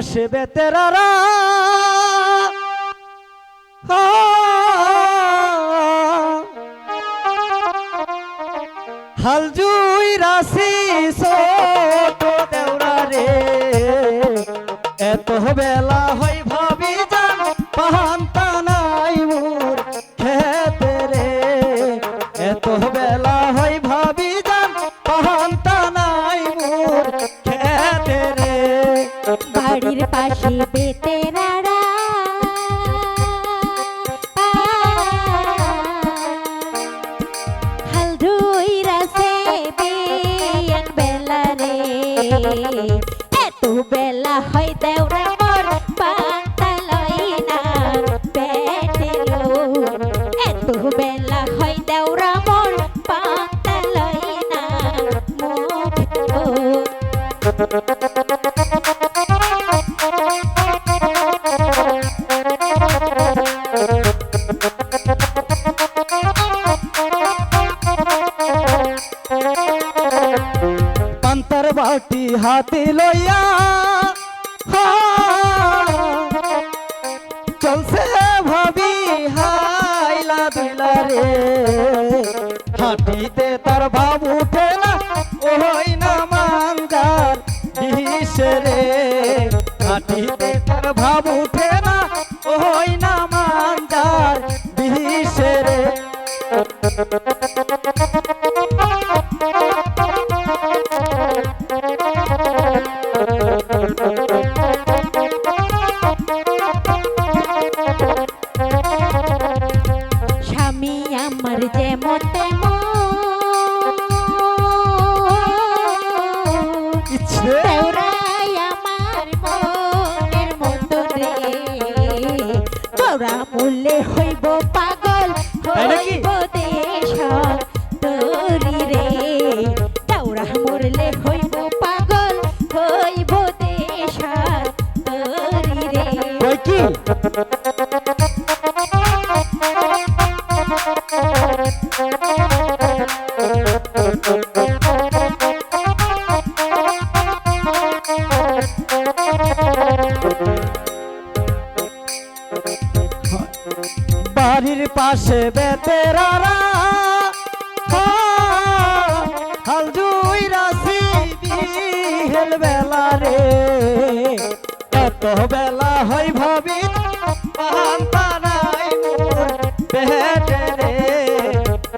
সে বেতেরারা হালজুই রাশি ছোট দেওরা রে। এত বেলা হই ভাবি জান পাহান্তা Bye. বাটি হাতে লইয়া চলছে ভাবি হাইলা দিলা রে। হাঁটিতে তার ভাব উঠে না, ওই না মাঙ্গার রে। হাঁটিতে তার ভাব উঠে না, ওই না মাঙ্গার রে। আমার যেমন তেমন মূল্যে হইব পাগল? হইব দেশ তোরি রে। দেওরা মরলে হইব পাগল হইব দেশ তোরি রে। বাড়ির পাশে বেতেরারা হা, হাল জুই রাশি বিহেল বেলা রে। এত বেলা হয় ভাবি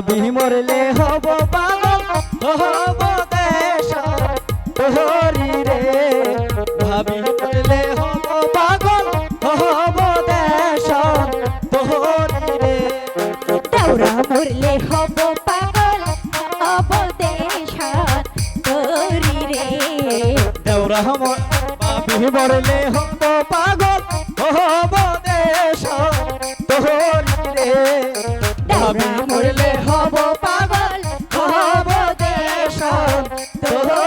ভাবি মরলে হব পাগল হব দেশ। তোহরি রে ভাবি মরলে হব পাগল হব দেশ। তোহরি রে। দেওরা মরলে হব পাগল হব দেশ। তোরি রে। দেওরা ভাবি মরলে হব পাগল হব তোহরি হব তোর